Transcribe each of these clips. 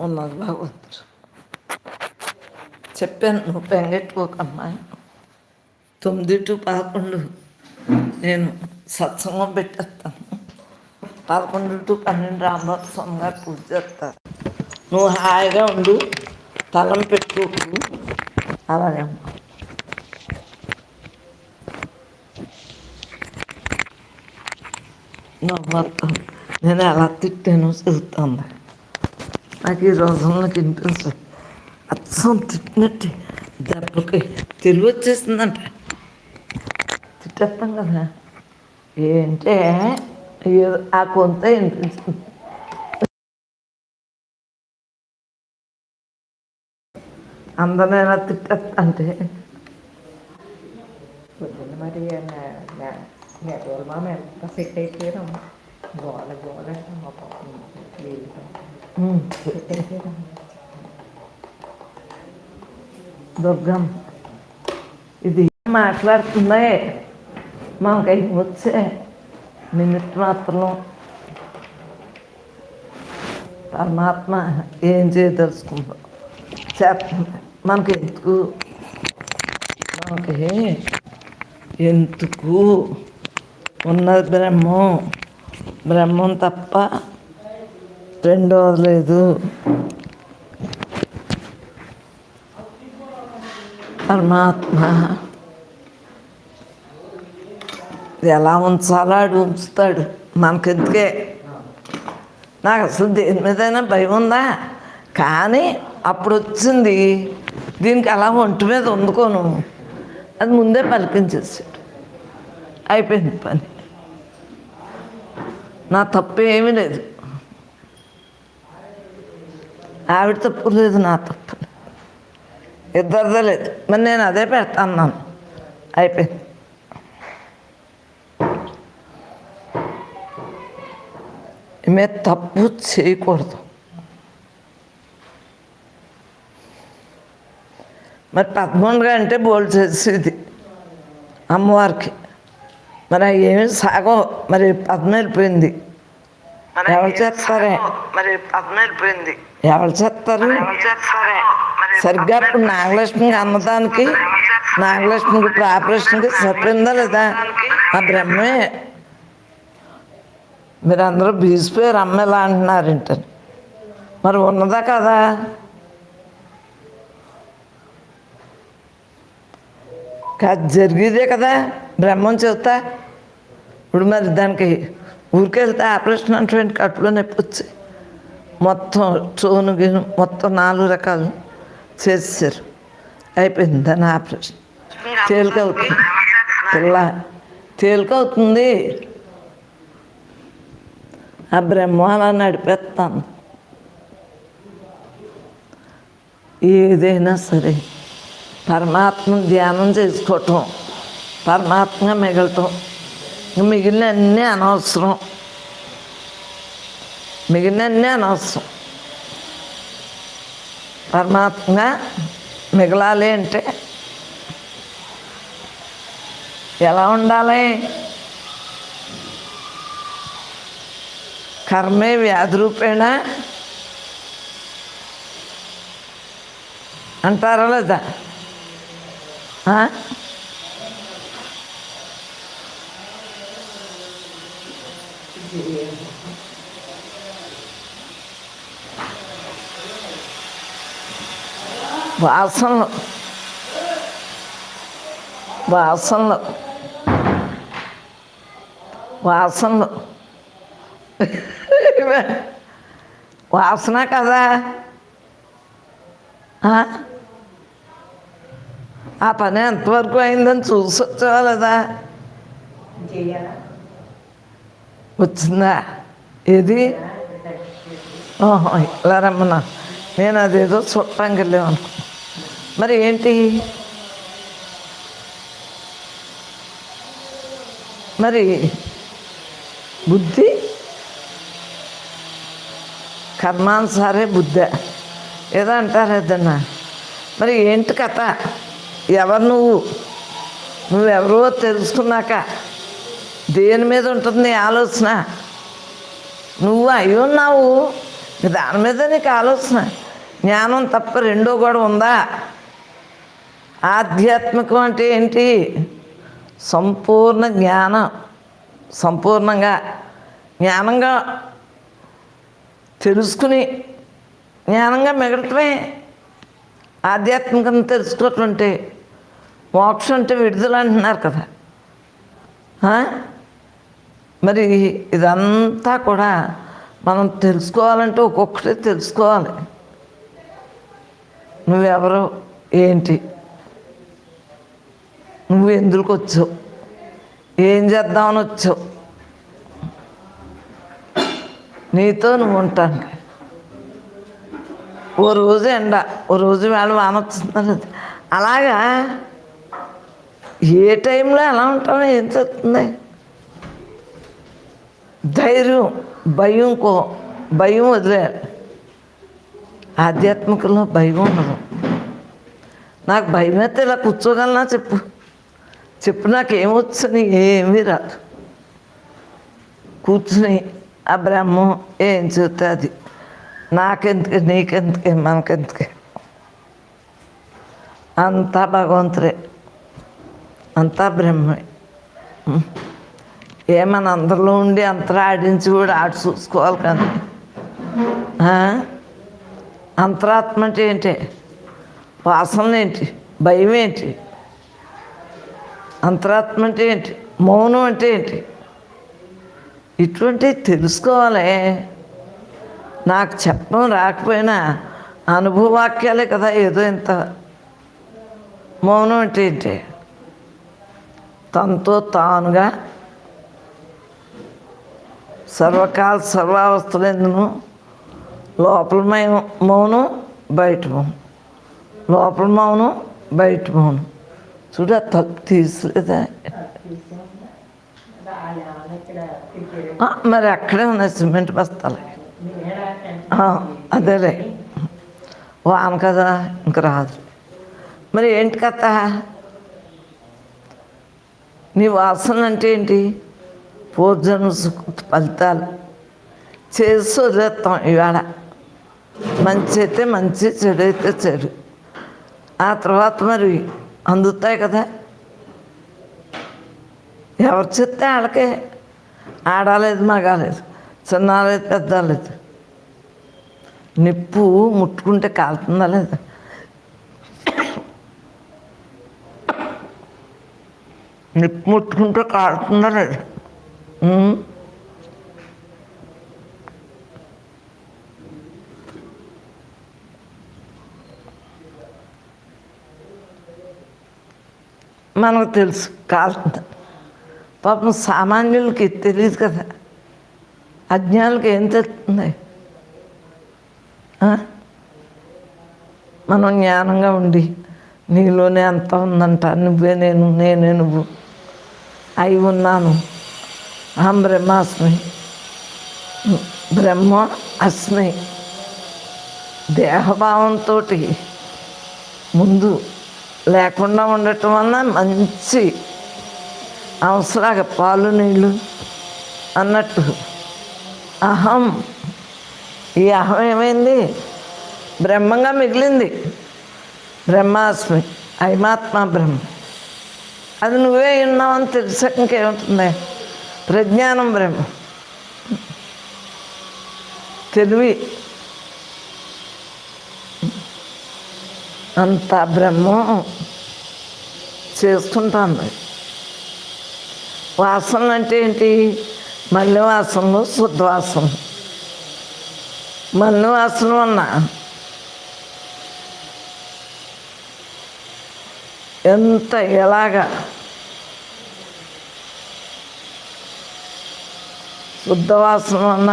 ఉన్నది భగవంతుడు చెప్పాను నువ్వు పెంగెట్టుకోకమ్మా తొమ్మిది టు పదకొండు నేను సత్సంగం పెట్టేస్తాను పదకొండు టు పన్నెండు రామబాబు స్వామి గారు పూజ చేస్తారు నువ్వు హాయిగా ఉండు తలం పెట్టుకోకు అలాగే అమ్మా నేను ఎలా తిట్టాను చెబుతాను నాకు ఈ రోజుల్లో వినిపిస్తుంది అచ్చం తిట్టినట్టు దెబ్బకి తెలివి వచ్చేసిందంట. తిట్టేస్తాం కదా. ఏంటే? ఆ కొంత వినిపిస్తుంది అందరిని ఎలా తిట్టేస్తా అంటే? పొద్దున్న మరి నెలలు మా ఎంత సెట్ అయిపోయారమ్మ గోల గోల మా పాపం. జీవితం "ఉమ్, సెట్ అయిపోయారమ్మ దుర్గం ఇది మాట్లాడుతుందే మాకు వచ్చే నిమిట్ మాత్రం పరమాత్మ ఏం చేయదలుచుకుందో చేస్తుంది మనకి ఎందుకు మనకి ఎందుకు ఉన్నది బ్రహ్మం బ్రహ్మం తప్ప రెండోది లేదు పరమాత్మ ఎలా ఉంచాలో ఆడు ఉంచుతాడు. మనకెందుకే? నాకు అసలు దేని మీదైనా భయం ఉందా? కానీ అప్పుడు వచ్చింది దీనికి అలా ఒంటి మీద వండుకోను. అది ముందే పలికించేసాడు. అయిపోయింది పని. నా తప్పు ఏమీ లేదు. ఆవిడ తప్పు లేదు నా తప్పు. లేదు. ఇద్దరిదే లేదు. మరి నేను అదే పెడతాను అయిపోయింది. ఈమె తప్పు చేయకూడదు. మరి పదమూడుగా అంటే బోల్డ్ చేసేది అమ్మవారికి. మరి ఏమి సాగో మరి పద్మ వెళ్ళిపోయింది. ఎవరు చేస్తారే? మరి వెళ్ళిపోయింది ఎవరు చేస్తారు? సరిగ్గా ఇప్పుడు నాగలక్ష్మికి అన్నదానికి నాగలక్ష్మికి ఇప్పుడు ఆపరేషన్కి సరిపోయిందా లేదా? ఆ బ్రహ్మే. మీరు అందరూ బీసిపోయారు అమ్మ ఎలా అంటున్నారేంటని మరి ఉన్నదా కదా? కాదు జరిగేదే కదా బ్రహ్మం చెబుతా ఇప్పుడు మరి దానికి ఊరికెళ్తే ఆపరేషన్ అంటే కట్టులో నొప్పి వచ్చి మొత్తం చోను గిను మొత్తం నాలుగు రకాలు చేసేసారు అయిపోయింది దాని ఆపరేషన్ తేలికవుతుంది. పిల్ల తేలికవుతుంది. ఆ బ్రహ్మ అలా నడిపేస్తాను. ఏదైనా సరే పరమాత్మ ధ్యానం చేసుకోవటం పరమాత్మ మిగలటం మిగిలిన అన్నీ అనవసరం మిగిలిన అన్నీ అనవసరం పరమాత్మగా మిగలాలి అంటే ఎలా ఉండాలి కర్మే వ్యాధి రూపేణ అంటారా లేదా వాసనలు వాసనలు వాసనలు. వాసన కదా? ఆ? పని ఎంతవరకు అయిందని చూసి వచ్చావా వచ్చిందా? ఏది? ఓహో ఇలా రమ్మన్నా. నేను అదేదో చుట్టానికి వెళ్ళాం మరి ఏంటి? మరి బుద్ధి? కర్మానుసారే బుద్ధ. ఏదో అంటారు ఏదన్నా. మరి ఏంటి కథ? ఎవరు నువ్వు? నువ్వెవరో తెలుసుకున్నాక దేని మీద ఉంటుంది ఆలోచన? నువ్వు అయి ఉన్నావు. దాని మీద నీకు ఆలోచన. జ్ఞానం తప్ప రెండో కూడా ఉందా? ఆధ్యాత్మికం అంటే ఏంటి? సంపూర్ణ జ్ఞానం. సంపూర్ణంగా జ్ఞానంగా తెలుసుకుని జ్ఞానంగా మిగలటమే ఆధ్యాత్మికం తెలుసుకోవటం అంటే. మోక్షం అంటే విడుదల అంటున్నారు కదా. మరి ఇదంతా కూడా మనం తెలుసుకోవాలంటే ఒక్కొక్కటి తెలుసుకోవాలి. నువ్వెవరు ఏంటి? నువ్వు ఎందుకు వచ్చావు? ఏం చేద్దామని వచ్చావు? నీతో నువ్వు ఉంటాను ఓ రోజు ఎండ ఓ రోజు వేళ వాన వస్తుంది అలాగా? ఏ టైంలో ఎలా ఉంటామో ఏం చెప్తుంది ధైర్యం భయం కో భయం వదిలే. ఆధ్యాత్మికంలో భయం ఉండదు. నాకు భయం అయితే ఇలా కూర్చోగలనా చెప్పు? చెప్పు నాకు ఏమొచ్చని ఏమీ రాదు. కూర్చుని ఆ బ్రహ్మం ఏం చూస్తే అది నాకెందుకే నీకెందుకే మనకెందుకే? అంతా భగవంతుడే. అంతా బ్రహ్మే. ఉం. ఏమని అందరిలో ఉండి అంతరా ఆడించి కూడా ఆడు చూసుకోవాలి కానీ. అంతరాత్మ అంటే ఏంటి? వాసనలు ఏంటి? భయం ఏంటి? అంతరాత్మ అంటే ఏంటి? మౌనం అంటే ఏంటి? ఇటువంటివి తెలుసుకోవాలి. నాకు చెప్పడం రాకపోయినా అనుభవవాక్యాలే కదా ఏదో ఇంత. మౌనం అంటే ఏంటి? తనతో తానుగా సర్వకాల సర్వావస్థలందును లోపల మౌనం బయట మౌనం. లోపల మౌనం బయట మౌనం. చూడ తప్పు మరి అక్కడే ఉన్న సిమెంట్ బస్తాలు. అదేలే. వాన కదా ఇంక రాదు. మరి ఏంటి కథ? నీ వాసన అంటే ఏంటి? పూర్జన ఫలితాలు. చేసి వదిలేస్తాం ఇవాళ. మంచి అయితే మంచి చెడు అయితే చెడు. ఆ తర్వాత మరి అందుతాయి కదా ఎవరు చెప్తే వాళ్ళకే ఆడాలేదు మగాలేదు చిన్నాలేదు పెద్దాలేదు నిప్పు ముట్టుకుంటే కాలుతుందా లేదా నిప్పు ముట్టుకుంటే కాలుతుందా లేదా మనకు తెలుసు. కాలుతుంది పాపం సామాన్యులకి తెలియదు కదా. అజ్ఞానులకి ఏం తెలుస్తుంది? మనం జ్ఞానంగా ఉండి నీలోనే అంత ఉందంట. నువ్వే నేను నేనే నువ్వు. అయి ఉన్నాను. అహం బ్రహ్మాస్మి. బ్రహ్మ అస్మి. దేహభావంతో ముందు లేకుండా ఉండటం వల్ల మంచి అవసరాగా పాలు నీళ్ళు అన్నట్టు. అహం. ఈ అహం ఏమైంది? బ్రహ్మంగా మిగిలింది. బ్రహ్మాస్మి. ఐమాత్మ బ్రహ్మ. అది నువ్వే ఉన్నావని తెలిసాక ఇంకేముంటుంది? ప్రజ్ఞానం బ్రహ్మ. తెలివి. అంత బ్రహ్మం చేస్తుంటుంది వాసనలు అంటే ఏంటి? మల్లె వాసనలు మల్లెవాసన వాసన మల్లె వాసన వల్ల ఎంత ఎలాగా శుద్ధవాసన వల్ల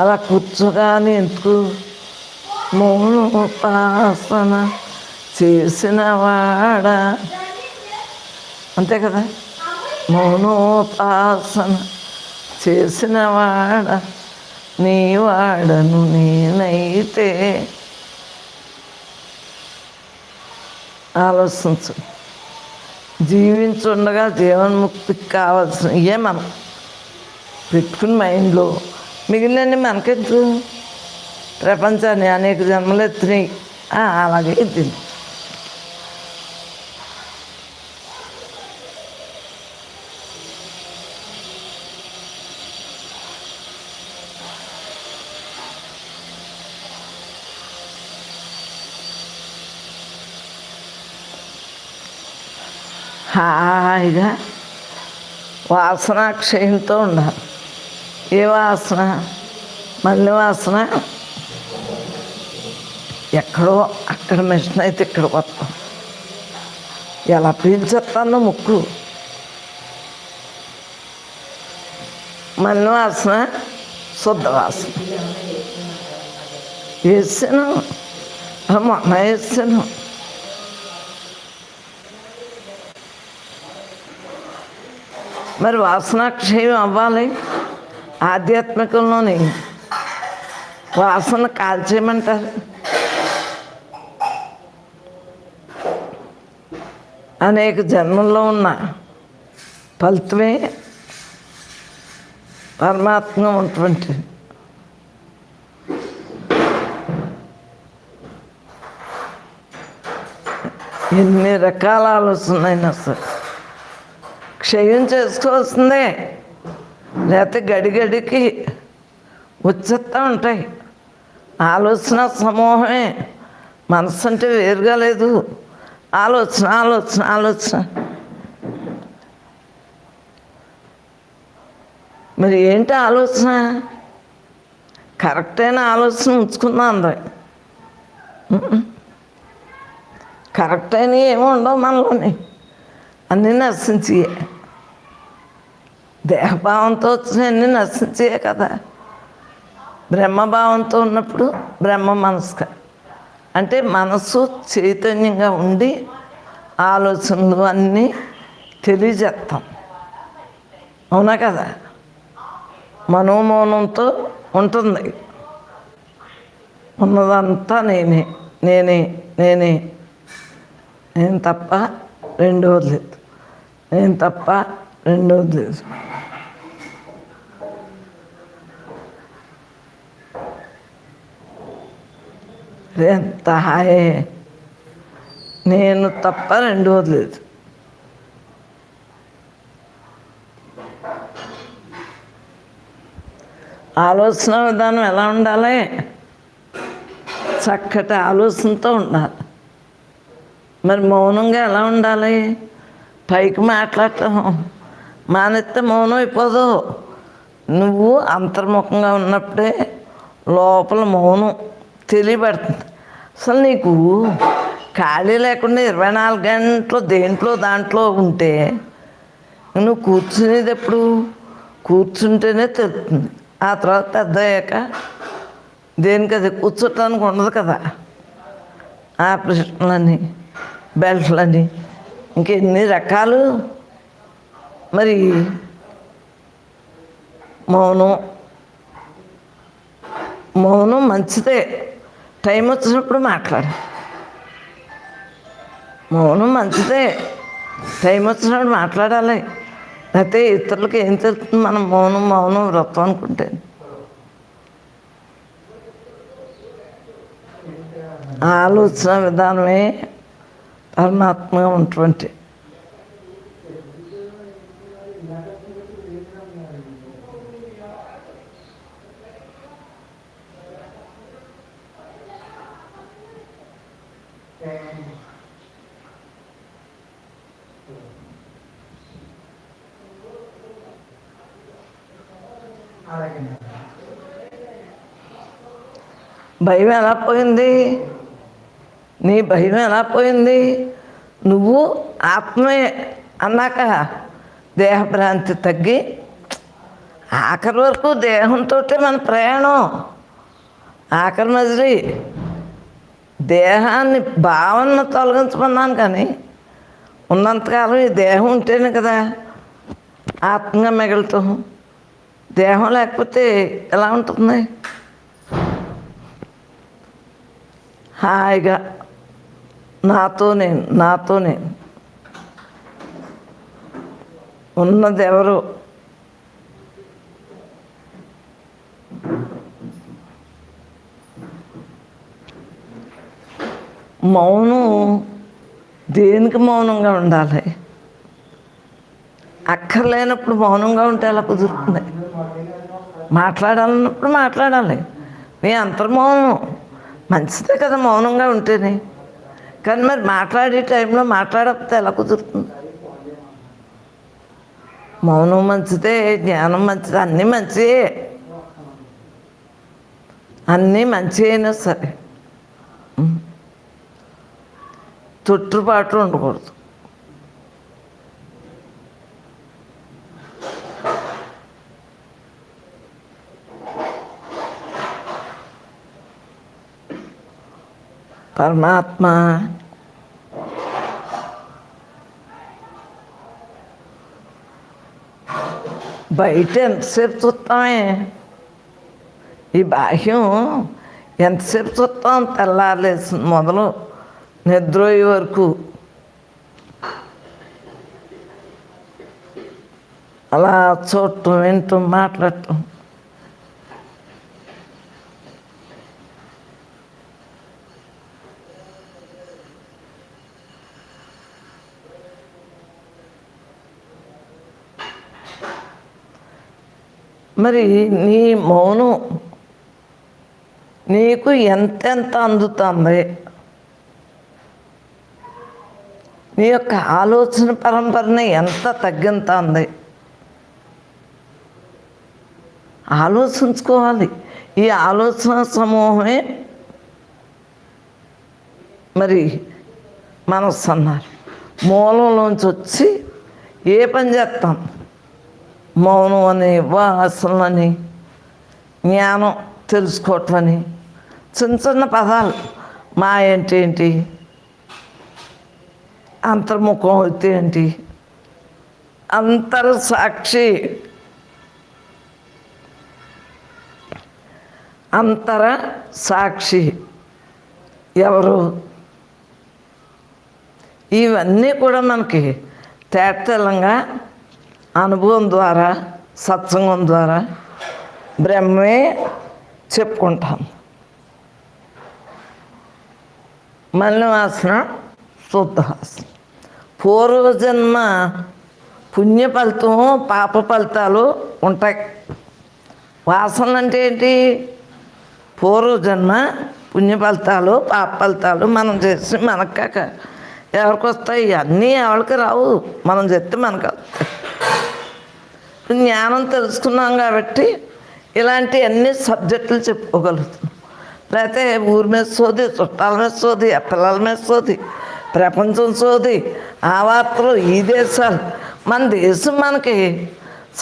అలా కూర్చోగానే ఎందుకు? మౌనోపాసన చేసిన వాడా? అంతే కదా? మౌనోపాసన చేసిన వాడ? నీ వాడను నేనైతే. ఆలోచించు. జీవించుండగా జీవన్ముక్తికి కావాల్సిన ఇయే మనం. పెట్టుకుని మైండ్లో మిగిలినన్ని మనకెందుకు ప్రపంచాన్ని అనేక జన్మలు ఎత్తినాయి ఆ, అలాగే ఎత్తింది హాయిగా వాసన క్షయంతో ఉండాలి. ఏ వాసన? మళ్ళీ వాసన? ఎక్కడో అక్కడ మిషన్ అయితే ఇక్కడ వస్తాం ఎలా పీల్చేస్తాను ముక్కు. మళ్ళీ వాసన? శుద్ధ వాసన. వేసాను. మొన్న వేసాను. మరి వాసనాక్షయం అవ్వాలి. ఆధ్యాత్మికంలోని వాసన కాల్చేయమంటారు. అనేక జన్మల్లో ఉన్న ఫలితమే పరమాత్మ ఉన్నటువంటి ఎన్ని రకాల ఆలోచనలైనా సరే క్షయం చేసుకోవాల్సిందే. లేకపోతే గడి గడికి వచ్చేస్తూ ఉంటాయి. ఆలోచన సమూహమే. మనసు అంటే వేరుగా లేదు. ఆలోచన ఆలోచన ఆలోచన. మరి ఏంటి ఆలోచన? కరెక్ట్ అయిన ఆలోచన ఉంచుకుందాం అందరి కరెక్ట్ అయినవి ఏమి ఉండవు మనలోని. అన్నీ నశించియే. దేహభావంతో వచ్చినవన్నీ నశించే కదా. బ్రహ్మభావంతో ఉన్నప్పుడు బ్రహ్మ మనస్క. అంటే మనసు చైతన్యంగా ఉండి ఆలోచనలు అన్నీ తెలియజేస్తాం అవునా కదా? మనోమౌనంతో ఉంటుంది. ఉన్నదంతా నేనే నేనే నేనే. నేను తప్ప రెండోది లేదు. నేను తప్ప రెండోది లేదు. ఎంత హాయే నేను తప్ప రెండోది లేదు ఆలోచన విధానం ఎలా ఉండాలి? చక్కటి ఆలోచనతో ఉండాలి. మరి మౌనంగా ఎలా ఉండాలి? పైకి మాట్లాడటం మానేస్తే మౌనం అయిపోదు. నువ్వు అంతర్ముఖంగా ఉన్నప్పుడే లోపల మౌనం. తెలియబడుతుంది. అసలు నీకు ఖాళీ లేకుండా ఇరవై నాలుగు గంటలు దేంట్లో దాంట్లో ఉంటే నువ్వు కూర్చునేది ఎప్పుడు? కూర్చుంటేనే తెలుస్తుంది. ఆ తర్వాత పెద్ద అయ్యాక దేనికి అది కూర్చోటానికి ఉండదు కదా. ఆపరేషన్లని బెల్ట్లని ఇంకెన్ని రకాలు? మరి మౌనం మౌనం మంచిదే. టైం వచ్చినప్పుడు మాట్లాడు. మౌనం మంచిదే టైం వచ్చినప్పుడు మాట్లాడాలి. అయితే ఇతరులకి ఏం తెలుస్తుంది? మనం మౌనం మౌనం వ్రతం అనుకుంటే. ఆలోచన విధానమే పరమాత్మగా ఉన్నటువంటి భయం ఎలా పోయింది? నీ భయం ఎలా పోయింది? నువ్వు ఆత్మే అన్నాక దేహభ్రాంతి తగ్గి ఆఖరి వరకు దేహంతో మన ప్రయాణం. ఆఖరి మజిలి దేహాన్ని భావన తొలగించమన్నాను కానీ ఉన్నంతకాలం ఈ దేహం ఉంటేనే కదా ఆత్మగా మిగులుతాం. దేహం లేకపోతే ఎలా ఉంటుంది హాయిగా నాతో నేను నాతో నేను ఉన్నది ఎవరు మౌనం దేనికి మౌనంగా ఉండాలి? అక్కర్లేనప్పుడు మౌనంగా ఉంటే ఎలా కుదురుతుంది? మాట్లాడాలన్నప్పుడు మాట్లాడాలి. మీ అంతర్మౌనం. మంచిదే కదా మౌనంగా ఉంటేనే. కానీ మరి మాట్లాడే టైంలో మాట్లాడకపోతే ఎలా కుదురుతుంది? మౌనం మంచిదే జ్ఞానం మంచిదే అన్నీ మంచియే. అన్నీ మంచి అయినా సరే. ఉం. ఉండకూడదు. పరమాత్మ. బయట ఎంతసేపు చూస్తామే? ఈ బాహ్యం ఎంతసేపు చూస్తాం? తెల్లారలేసి మొదలు నిద్రోయే వరకు. అలా చూడటం వింటం మాట్లాడటం. మరి నీ మౌనం నీకు ఎంతెంత అందుతుంది నీ యొక్క ఆలోచన పరంపరని ఎంత తగ్గింతుంది ఆలోచించుకోవాలి. ఈ ఆలోచన సమూహమే మరి మనస్సు అన్నారు. మూలంలోంచి వచ్చి ఏ పని చేస్తాం? మౌనం అని వాసనని జ్ఞానం తెలుసుకోవటం అని చిన్న చిన్న పదాలు మా ఏంటి ఏంటి? అంతర్ముఖం అయితే ఏంటి? అంతర్ సాక్షి. అంతర సాక్షి ఎవరు? ఇవన్నీ కూడా మనకి తేటతెల్లంగా అనుభవం ద్వారా సత్సంగం ద్వారా బ్రహ్మే చెప్పుకుంటాం. మల్లివాసన శుద్ధవాసన పూర్వజన్మ పుణ్య ఫలితం పాప ఫలితాలు ఉంటాయి. వాసన అంటే ఏంటి? పూర్వజన్మ పుణ్య ఫలితాలు పాప ఫలితాలు మనం చేసి మనకు కాక ఎవరికి వస్తాయి? అన్నీ ఎవరికి రావు. మనం చెప్తే మనకు వస్తాయి జ్ఞానం తెలుసుకున్నాం కాబట్టి ఇలాంటి అన్ని సబ్జెక్టులు చెప్పుకోగలుగుతున్నాం లేకపోతే ఊరి మీద సోది చుట్టాల మీద సోది ఆ పిల్లల మీద సోది ప్రపంచం సోది ఆ వార్తలు ఈ దేశాలు. మన దేశం మనకి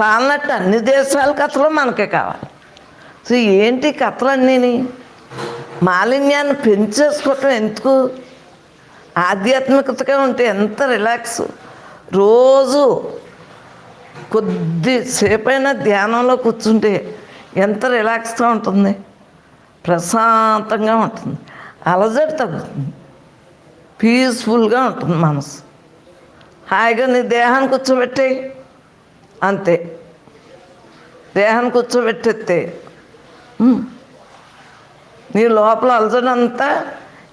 చాలినట్టు అన్ని దేశాల కథలు మనకే కావాలి. సో ఏంటి కథలన్నీని? మాలిన్యాన్ని పెంచేసుకోవటం ఎందుకు? ఆధ్యాత్మికతగా ఉంటే ఎంత రిలాక్స్. రోజు కొద్దిసేపైనా ధ్యానంలో కూర్చుంటే ఎంత రిలాక్స్గా ఉంటుంది. ప్రశాంతంగా ఉంటుంది. అలజడి తగ్గుతుంది. పీస్ఫుల్గా ఉంటుంది మనసు. హాయిగా నీ దేహాన్ని కూర్చోబెట్టే. అంతే. దేహాన్ని కూర్చోబెట్టేస్తే నీ లోపల అలజడి అంతా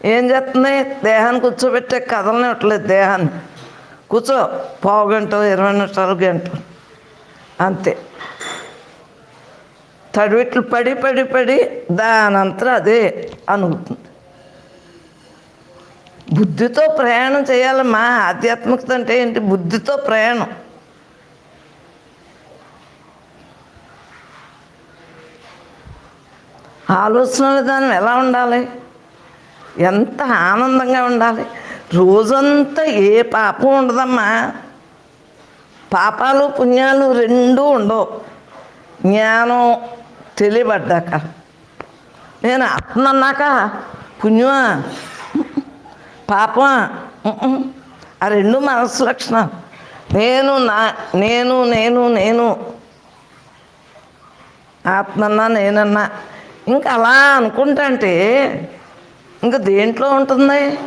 ఏం చేస్తుంది? దేహాన్ని కూర్చోబెట్టే కదలనివ్వట్లేదు దేహాన్ని. కూర్చో. పావు గంట ఇరవై నిమిషాలు గంట. అంతే. తడివిట్లు పడి పడి పడి దానంతా అదే అనుగుతుంది. బుద్ధితో ప్రయాణం చేయాలమ్మా ఆధ్యాత్మికత అంటే ఏంటి? బుద్ధితో ప్రయాణం. ఆలోచన విధానం ఎలా ఉండాలి? ఎంత ఆనందంగా ఉండాలి? రోజంతా ఏ పాపం ఉండదమ్మా. పాపాలు పుణ్యాలు రెండూ ఉండవు. జ్ఞానం తెలియబడ్డాక. నేను ఆత్మ అన్నాక పుణ్యమా? పాపమా? ఆ రెండు మనసు లక్షణాలు. నేను నా నేను నేను నేను. ఆత్మన్నా నేనన్నా. ఇంకా అలా అనుకుంటా అంటే ఇంకా దేంట్లో ఉంటుంది?